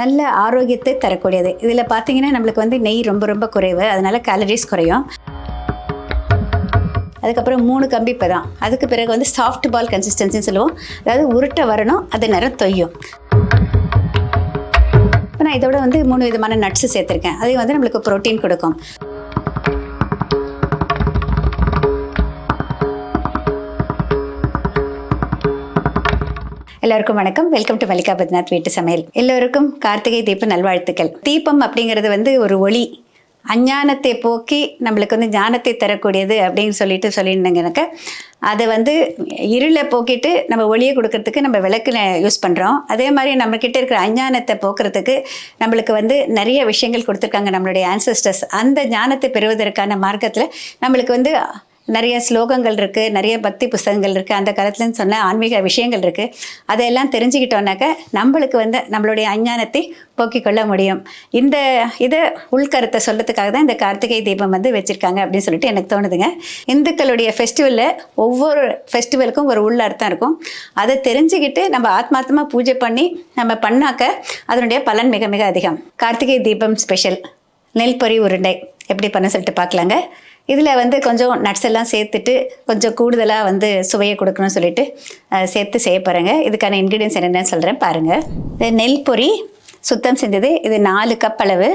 நல்ல ஆரோக்கியத்தை தரக்கூடியது. இதில் பார்த்தீங்கன்னா நம்மளுக்கு வந்து நெய் ரொம்ப ரொம்ப குறைவு. அதனால கேலரிஸ் குறையும். அதுக்கப்புறம் மூணு கம்பி பதம் அதுக்கு பிறகு வந்து சாஃப்ட் பால் கன்சிஸ்டன்சின்னு சொல்லுவோம். அதாவது உருட்டை வரணும் அது நேரம் தொய்யும். இப்போ நான் இதோட வந்து மூணு விதமான நட்ஸு சேர்த்துருக்கேன். அது வந்து நம்மளுக்கு ப்ரோட்டீன் கொடுக்கும். எல்லாருக்கும் வணக்கம். வெல்கம் டு மல்லிகா பத்நாத் வீட்டு சமையல். எல்லோருக்கும் கார்த்திகை தீப நல்வாழ்த்துக்கள். தீபம் அப்படிங்கிறது வந்து ஒரு ஒளி. அஞ்ஞானத்தை போக்கி நம்மளுக்கு வந்து ஞானத்தை தரக்கூடியது அப்படின்னு சொல்லிட்டு சொல்லியிருந்தேங்கனாக்க அதை வந்து இருளை போக்கிட்டு நம்ம ஒளியை கொடுக்கறதுக்கு நம்ம விளக்கு யூஸ் பண்ணுறோம் அதே மாதிரி நம்மக்கிட்ட இருக்கிற அஞ்ஞானத்தை போக்குறதுக்கு நம்மளுக்கு வந்து நிறைய விஷயங்கள் கொடுத்துருக்காங்க நம்மளுடைய ஆன்சஸ்டர்ஸ் அந்த ஞானத்தை பெறுவதற்கான மார்க்கத்தில் நம்மளுக்கு வந்து நிறைய ஸ்லோகங்கள் இருக்குது நிறைய பக்தி புஸ்தகங்கள் இருக்குது அந்த காலத்துலன்னு சொன்ன ஆன்மீக விஷயங்கள் இருக்குது அதையெல்லாம் தெரிஞ்சுக்கிட்டோன்னாக்க நம்மளுக்கு வந்து நம்மளுடைய அஞ்ஞானத்தை போக்கிக் கொள்ள முடியும். இந்த இதை உள்கருத்தை சொல்கிறதுக்காக தான் இந்த கார்த்திகை தீபம் வந்து வச்சுருக்காங்க அப்படின்னு சொல்லிட்டு எனக்கு தோணுதுங்க. இந்துக்களுடைய ஃபெஸ்டிவலில் ஒவ்வொரு ஃபெஸ்டிவலுக்கும் ஒரு உள்ள அர்த்தம் இருக்கும். அதை தெரிஞ்சுக்கிட்டு நம்ம ஆத்மார்த்தமாக பூஜை பண்ணி நம்ம பண்ணாக்க அதனுடைய பலன் மிக மிக அதிகம். கார்த்திகை தீபம் ஸ்பெஷல் நெல் பொறி உருண்டை. எப்படி பண்ண சொல்லிட்டு பார்க்கலாங்க. இதில் வந்து கொஞ்சம் நட்ஸ் எல்லாம் சேர்த்துட்டு கொஞ்சம் கூடுதலாக வந்து சுவையை கொடுக்கணும்னு சொல்லிட்டு சேர்த்து செய்ய போகிறேங்க இதுக்கான இன்க்ரீடியன்ஸ் என்னென்னு சொல்கிறேன் பாருங்கள் இது நெல் பொரி சுத்தம் செஞ்சது. இது நாலு கப் அளவு.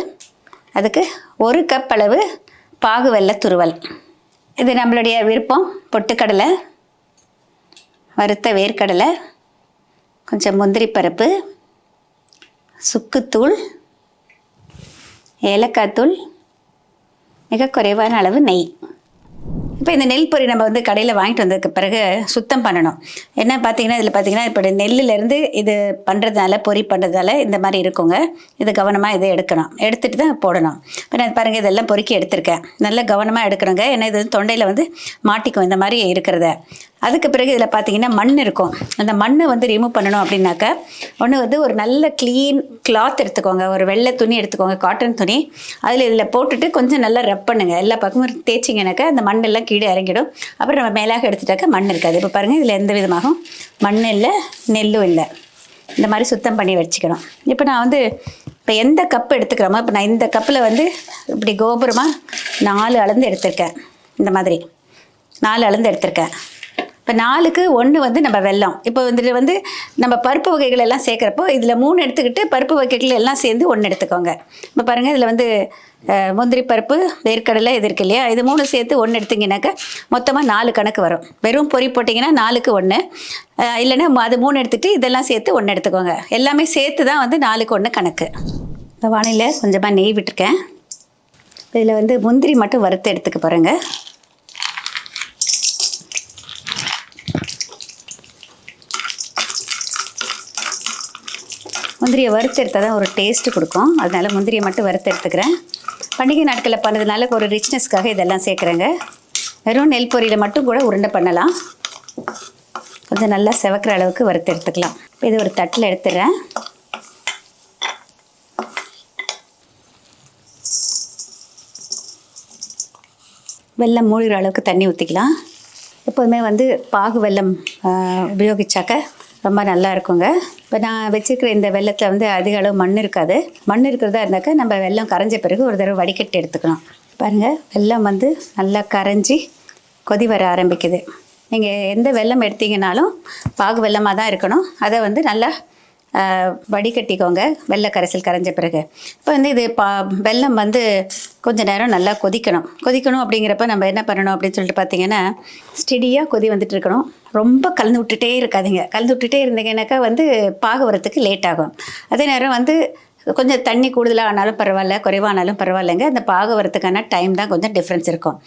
அதுக்கு ஒரு கப் அளவு பாகு வெள்ளை துருவல். இது நம்மளுடைய விருப்பம் பொட்டுக்கடலை வறுத்த வேர்க்கடலை கொஞ்சம் முந்திரி பருப்பு சுக்குத்தூள் ஏலக்காய் தூள் மிக குறைவான அளவு நெய். இப்போ இந்த நெல் பொரி நம்ம வந்து கடையில் வாங்கிட்டு வந்ததுக்கு பிறகு சுத்தம் பண்ணணும். என்ன பார்த்தீங்கன்னா இதில் பார்த்தீங்கன்னா இப்போ நெல்லுலேருந்து இது பண்ணுறதுனால பொரி பண்ணுறதால இந்த மாதிரி இருக்குங்க. இது கவனமாக இதை எடுக்கணும். எடுத்துட்டு தான் போடணும். இப்போ நான் பாருங்கள் இதெல்லாம் பொறுக்கி எடுத்திருக்கேன். நல்லா கவனமாக எடுக்கணுங்க. ஏன்னா இது வந்து தொண்டையில் வந்து மாட்டிக்கும். இந்த மாதிரி இருக்கிறத. அதுக்கு பிறகு இதில் பார்த்தீங்கன்னா மண் இருக்கும். அந்த மண்ணை வந்து ரிமூவ் பண்ணணும் அப்படின்னாக்கா ஒன்று வந்து ஒரு நல்ல க்ளீன் கிளாத் எடுத்துக்கோங்க. ஒரு வெள்ளை துணி எடுத்துக்கோங்க காட்டன் துணி. அதில் இதில் போட்டுட்டு கொஞ்சம் நல்லா ரப் பண்ணுங்கள் எல்லா பக்கமும் தேய்ச்சிங்கனாக்கா அந்த மண்ணெல்லாம் கீழே இறங்கிடும். அப்புறம் நம்ம மேலாக எடுத்துட்டாக்க மண் இருக்காது. இப்போ பாருங்கள் இதில் எந்த விதமாகவும் மண் இல்லை நெல்லும் இல்லை. இந்த மாதிரி சுத்தம் பண்ணி வச்சுக்கணும். இப்போ நான் வந்து இப்போ எந்த கப் எடுத்துக்கிறோமோ இப்போ நான் இந்த கப்பில் வந்து இப்படி கோபுரமாக நாலு அளந்து எடுத்திருக்கேன். இந்த மாதிரி நாலு அளந்து எடுத்திருக்கேன். இப்போ நாலுக்கு ஒன்று வந்து நம்ம வெல்லம். இப்போ வந்துட்டு வந்து நம்ம பருப்பு வகைகள் எல்லாம் சேர்க்குறப்போ இதில் மூணு எடுத்துக்கிட்டு பருப்பு வகைகள் எல்லாம் சேர்ந்து ஒன்று எடுத்துக்கோங்க. இப்போ பாருங்கள் இதில் வந்து முந்திரி பருப்பு வேர்க்கடலை இது இருக்கு இல்லையா? இது மூணு சேர்த்து ஒன்று எடுத்தீங்கன்னாக்கா மொத்தமாக நாலு கணக்கு வரும். வெறும் பொரி போட்டிங்கன்னா நாலுக்கு ஒன்று இல்லைன்னா அது மூணு எடுத்துகிட்டு இதெல்லாம் சேர்த்து ஒன்று எடுத்துக்கோங்க. எல்லாமே சேர்த்து தான் வந்து நாலுக்கு ஒன்று கணக்கு. இந்த வானிலை கொஞ்சமாக நெய் விட்டுருக்கேன் இதில் வந்து முந்திரி மட்டும் வறுத்து எடுத்துக்க போகிறேங்க முந்திரியை வறுத்து எடுத்தால் தான் ஒரு டேஸ்ட்டு கொடுக்கும். அதனால முந்திரியை மட்டும் வறுத்து எடுத்துக்கிறேன் பண்டிகை நாட்களில் பண்ணதுனால ஒரு ரிச்னஸ்க்காக இதெல்லாம் சேர்க்குறேங்க. வெறும் நெல் பொரியில் மட்டும் கூட உருண்டை பண்ணலாம். கொஞ்சம் நல்லா செவக்கிற அளவுக்கு வறுத்து எடுத்துக்கலாம் இது ஒரு தட்டில் எடுத்துடுறேன். வெள்ளம் மூழ்கிற அளவுக்கு தண்ணி ஊற்றிக்கலாம் எப்போதுமே வந்து பாகு வெல்லம் உபயோகித்தாக்க ரொம்ப நல்லா இருக்குங்க. இப்போ நான் வச்சுருக்கிற இந்த வெள்ளத்தில் வந்து அதிக அளவு மண் இருக்காது. மண் இருக்கிறதா இருந்தாக்கா நம்ம வெள்ளம் கரைஞ்ச பிறகு ஒரு தடவை வடிகட்டி எடுத்துக்கணும். பாருங்கள் வெல்லம் வந்து நல்லா கரைஞ்சி கொதி வர ஆரம்பிக்குது. நீங்கள் எந்த வெல்லம் எடுத்தீங்கனாலும் பாகு வெள்ளமாக தான் இருக்கணும். அதை வந்து நல்லா வடிகட்டிக்கோங்க வெள்ளை கரைசல் கரைஞ்ச பிறகு. இப்போ வந்து இது பா வெல்லம் வந்து கொஞ்சம் நேரம் நல்லா கொதிக்கணும். கொதிக்கணும் அப்படிங்கிறப்ப நம்ம என்ன பண்ணணும் அப்படின்னு சொல்லிட்டு பார்த்தீங்கன்னா ஸ்டெடியாக கொதி வந்துட்டு இருக்கணும். ரொம்ப கலந்து விட்டுட்டே இருக்காதிங்க. கலந்து விட்டுட்டே இருந்தீங்கன்னாக்கா வந்து பாக வரத்துக்கு லேட் ஆகும். அதே நேரம் வந்து கொஞ்சம் தண்ணி கூடுதலாக ஆனாலும் பரவாயில்ல குறைவானாலும் பரவாயில்லைங்க. அந்த பாக வரத்துக்கான டைம் தான் கொஞ்சம் டிஃப்ரென்ஸ் இருக்கும்.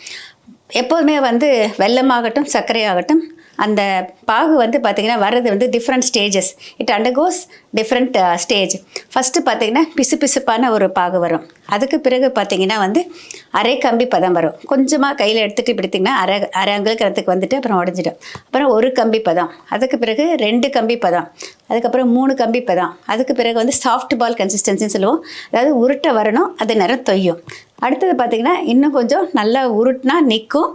எப்போதுமே வந்து வெள்ளமாகட்டும் சர்க்கரையாகட்டும் அந்த பாகு வந்து பார்த்திங்கன்னா வர்றது வந்து different stages it undergoes different stage first பார்த்தீங்கன்னா பிசு பிசுப்பான ஒரு பாகு வரும். அதுக்கு பிறகு பார்த்தீங்கன்னா வந்து அரை கம்பி பதம் வரும். கொஞ்சமாக கையில் எடுத்துகிட்டு பிடித்திங்கன்னா அரை அரை அங்குலக்கிறதுக்கு வந்துட்டு அப்புறம் உடஞ்சிடும். அப்புறம் ஒரு கம்பி பதம். அதுக்கு பிறகு ரெண்டு கம்பி பதம். அதுக்கப்புறம் மூணு கம்பி பதம் அதுக்கு பிறகு வந்து சாஃப்ட் பால் கன்சிஸ்டன்சின்னு சொல்லுவோம். அதாவது உருட்டை வரணும் அது நேரம் தொய்யும். அடுத்தது பார்த்திங்கன்னா இன்னும் கொஞ்சம் நல்லா உருட்டினா நிற்கும்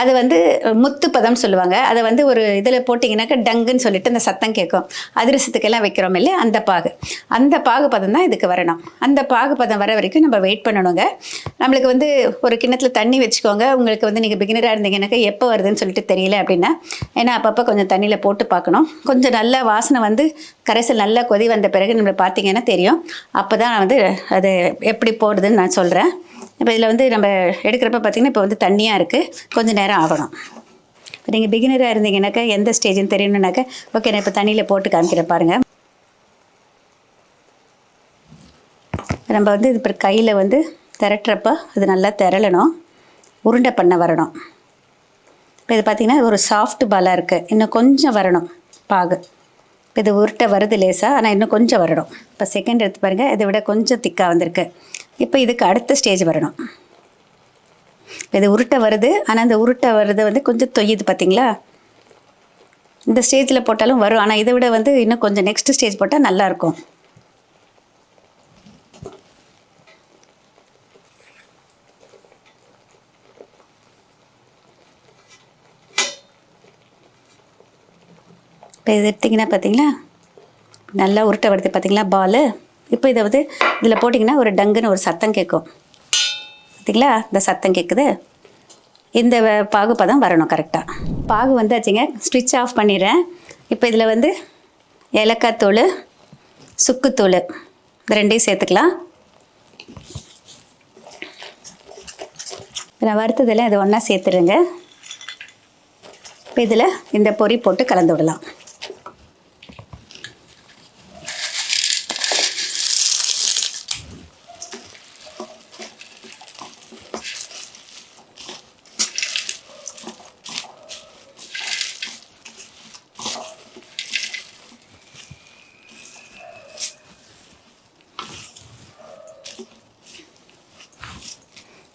அது வந்து முத்து பதம் சொல்லுவாங்க. அதை வந்து ஒரு இதில் போட்டிங்கனாக்கா டங்குன்னு சொல்லிட்டு அந்த சத்தம் கேட்கும். அதிரசத்துக்கெல்லாம் வைக்கிறோம் இல்லையா? அந்த பாகு. அந்த பாகு பதம் தான் இதுக்கு வரணும். அந்த பாகு பதம் வர வரைக்கும் நம்ம வெயிட் பண்ணணுங்க. நம்மளுக்கு வந்து ஒரு கிண்ணத்தில் தண்ணி வச்சுக்கோங்க. உங்களுக்கு வந்து நீங்கள் பிகினராக இருந்தீங்கன்னாக்கா எப்போ வருதுன்னு சொல்லிட்டு தெரியல அப்படின்னா ஏன்னா அப்பப்போ கொஞ்சம் தண்ணியில் போட்டு பார்க்கணும். கொஞ்சம் நல்ல வாசனை வந்து கரைசல் நல்லா கொதி வந்த பிறகு நம்ம பார்த்தீங்கன்னா தெரியும். அப்போ தான் வந்து அது எப்படி போடுதுன்னு நான் சொல்கிறேன் இப்போ இதில் வந்து நம்ம எடுக்கிறப்ப பார்த்திங்கன்னா இப்போ வந்து தண்ணியாக இருக்குது கொஞ்சம் நேரம் ஆகணும். இப்போ நீங்கள் பிகினராக இருந்தீங்கன்னாக்கா எந்த ஸ்டேஜ்னு தெரியணுன்னாக்கா ஓகே நான் இப்போ தண்ணியில் போட்டு காமிக்கிறேன் பாருங்கள் நம்ம வந்து இது இப்போ கையில் வந்து திரட்டுறப்ப அது நல்லா திரளணும். உருண்டை பண்ண வரணும். இப்போ இது பார்த்திங்கன்னா ஒரு சாஃப்ட் பாலாக இருக்குது இன்னும் கொஞ்சம் வரணும். பாகு. இப்போ இது உருட்டை வருது லேசாக ஆனால் இன்னும் கொஞ்சம் வரணும். இப்போ செகண்ட் எடுத்து பாருங்கள் இதை விட கொஞ்சம் திக்காக வந்திருக்கு. இப்போ இதுக்கு அடுத்த ஸ்டேஜ் வரணும். இப்போ இது உருட்டை வருது ஆனால் இந்த உருட்டை வர்றது வந்து கொஞ்சம் தொய்யுது பார்த்தீங்களா இந்த ஸ்டேஜில் போட்டாலும் வரும் ஆனால் இதை விட வந்து இன்னும் கொஞ்சம் நெக்ஸ்ட் ஸ்டேஜ் போட்டால் நல்லாயிருக்கும் இப்போ இது எடுத்திங்கன்னா பார்த்தீங்களா? நல்லா உருட்டை வருது பார்த்தீங்களா பால்? இப்போ இதை வந்து இதில் போட்டிங்கன்னா ஒரு டங்குன்னு ஒரு சத்தம் கேட்கும். பார்த்தீங்களா? இந்த சத்தம் கேட்குது. இந்த வ- வரணும் கரெக்டாக பாகு வந்தாச்சுங்க. ஸ்விட்ச் ஆஃப் பண்ணிடுறேன். இப்போ இதில் வந்து ஏலக்காய் தூள் சுக்குத்தூள் இந்த ரெண்டையும் சேர்த்துக்கலாம். நான் வறுத்ததெல்லாம் இதை ஒன்றா சேர்த்துடுங்க இப்போ இதில் இந்த பொரி போட்டு கலந்து விடலாம்.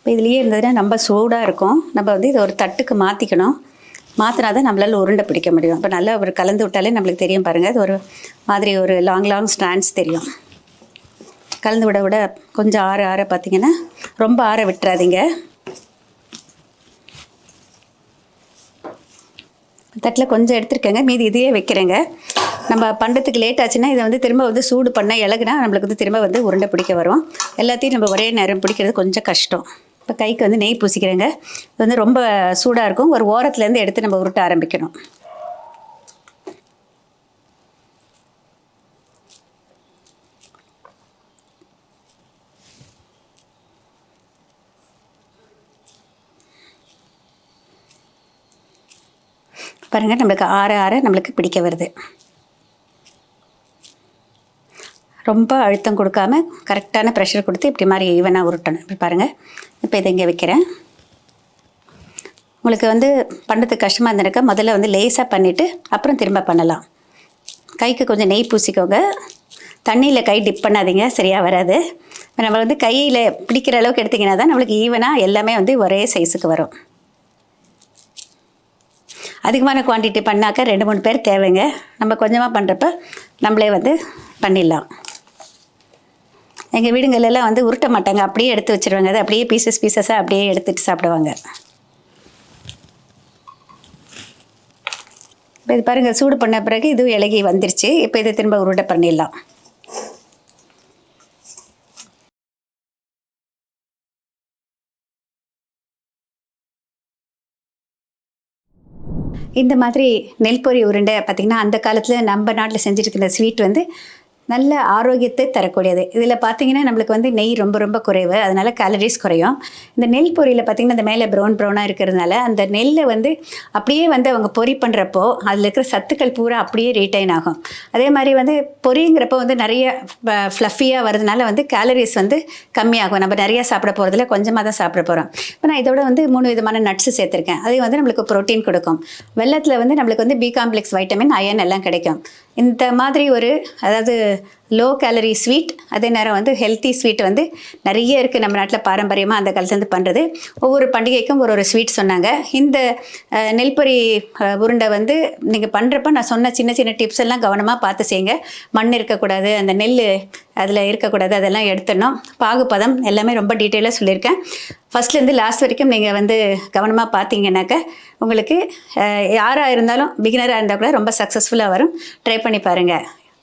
இப்போ இதுலேயே இருந்ததுன்னா நம்ம சூடாக இருக்கும். நம்ம வந்து இதை ஒரு தட்டுக்கு மாற்றிக்கணும் மாற்றினா தான் நம்மளால் உருண்டை பிடிக்க முடியும். இப்போ நல்லா ஒரு கலந்து விட்டாலே நம்மளுக்கு தெரியும் பாருங்கள் அது ஒரு மாதிரி ஒரு லாங் லாங் ஸ்டாண்ட்ஸ் தெரியும். கலந்து விட விட கொஞ்சம் ஆற ஆற பார்த்திங்கன்னா ரொம்ப ஆற விட்டுறாதீங்க. தட்டில் கொஞ்சம் எடுத்துருக்கேங்க. மீதி இதையே வைக்கிறேங்க. நம்ம பண்ணுறதுக்கு லேட் ஆச்சுன்னா இதை வந்து திரும்ப வந்து சூடு பண்ணால் இலகுனா நம்மளுக்கு வந்து திரும்ப வந்து உருண்டை பிடிக்க வரும். எல்லாத்தையும் நம்ம ஒரே நேரம் பிடிக்கிறது கொஞ்சம் கஷ்டம். இப்போ கைக்கு வந்து நெய் பூசிக்கிறேங்க. இது வந்து ரொம்ப சூடாக இருக்கும். ஒரு ஓரத்துலேருந்து எடுத்து நம்ம உருட்ட ஆரம்பிக்கணும். பாருங்கள் நம்மளுக்கு ஆற ஆற நம்மளுக்கு பிடிக்க வருது. ரொம்ப அழுத்தம் கொடுக்காம கரெக்டான ப்ரெஷர் கொடுத்து இப்படி மாதிரி ஈவனாக உருட்டணும். இப்படி பாருங்கள் இப்போ இதை இங்கே வைக்கிறேன். உங்களுக்கு வந்து பண்ணுறதுக்கு கஷ்டமாக இருந்திருக்க முதல்ல வந்து லேசாக பண்ணிவிட்டு அப்புறம் திரும்ப பண்ணலாம். கைக்கு கொஞ்சம் நெய் பூசிக்கோங்க. தண்ணியில் கை டிப் பண்ணாதீங்க. சரியாக வராது. நம்ம வந்து கையில் பிடிக்கிற அளவுக்கு எடுத்திங்கன்னா தான் நம்மளுக்கு ஈவனாக எல்லாமே வந்து ஒரே சைஸுக்கு வரும். அதிகமான குவான்டிட்டி பண்ணாக்க ரெண்டு மூணு பேர் தேவைங்க. நம்ம கொஞ்சமாக பண்ணுறப்ப நம்மளே வந்து பண்ணிடலாம். எங்கள் வீடுங்களெல்லாம் வந்து உருட்ட மாட்டாங்க. அப்படியே எடுத்து வச்சிருவாங்க. அது அப்படியே பீசஸ் பீசஸாக அப்படியே எடுத்துட்டு சாப்பிடுவாங்க. இப்போ இது பாருங்கள் சூடு பண்ண பிறகு இதுவும் இலகி வந்துருச்சு. இப்போ இதை திரும்ப உருட்ட பண்ணிடலாம். இந்த மாதிரி நெல் பொரி உருண்டை பார்த்திங்கன்னா அந்த காலத்தில் நம்ம நாட்டில் செஞ்சுட்டு இருக்கிற ஸ்வீட் வந்து நல்ல ஆரோக்கியத்தை தரக்கூடியது. இதில் பார்த்தீங்கன்னா நம்மளுக்கு வந்து நெய் ரொம்ப ரொம்ப குறைவு. அதனால கேலரிஸ் குறையும். இந்த நெல் பொரியில் பார்த்தீங்கன்னா இந்த மேலே ப்ரௌன் ப்ரௌனாக இருக்கிறதுனால அந்த நெல்லை வந்து அப்படியே வந்து அவங்க பொரி பண்ணுறப்போ அதில் இருக்கிற சத்துக்கள் பூரா அப்படியே ரீட்டைன் ஆகும். அதே மாதிரி வந்து பொரிங்கிறப்போ வந்து நிறைய ஃப்ளஃபியாக வரதுனால வந்து கேலரிஸ் வந்து கம்மியாகும். நம்ம நிறையா சாப்பிட போகிறதுல கொஞ்சமாக தான் சாப்பிட போகிறோம் இப்போ நான் இதோட வந்து மூணு விதமான நட்ஸு சேர்த்துருக்கேன். அது வந்து நம்மளுக்கு ப்ரோட்டீன் கொடுக்கும். வெள்ளத்தில் வந்து நம்மளுக்கு வந்து பி காம்ப்ளெக்ஸ் வைட்டமின் அயன் எல்லாம் கிடைக்கும். இந்த மாதிரி ஒரு அதாவது லோ கேலரி ஸ்வீட் அதே நேரம் வந்து ஹெல்த்தி ஸ்வீட் வந்து நிறைய இருக்குது நம்ம நாட்டில் பாரம்பரியமாக அந்த காலத்துலேருந்து பண்ணுறது ஒவ்வொரு பண்டிகைக்கும் ஒரு ஒரு ஸ்வீட் சொன்னாங்க. இந்த நெல்பொறி நெல்பொரி உருண்டை வந்து நீங்கள் பண்ணுறப்ப நான் சொன்ன சின்ன சின்ன டிப்ஸ் எல்லாம் கவனமாக பார்த்து செய்யுங்க. மண் இருக்கக்கூடாது அந்த நெல் அதில் இருக்கக்கூடாது அதெல்லாம் எடுத்துடணும். பாகுபதம் எல்லாமே ரொம்ப டீட்டெயிலாக சொல்லியிருக்கேன். ஃபஸ்ட்லேருந்து லாஸ்ட் வரைக்கும் நீங்கள் வந்து கவனமாக பார்த்தீங்கன்னாக்க உங்களுக்கு யாராக இருந்தாலும் பிகினராக இருந்தால் கூட ரொம்ப சக்ஸஸ்ஃபுல்லாக வரும். ட்ரை பண்ணி பாருங்கள்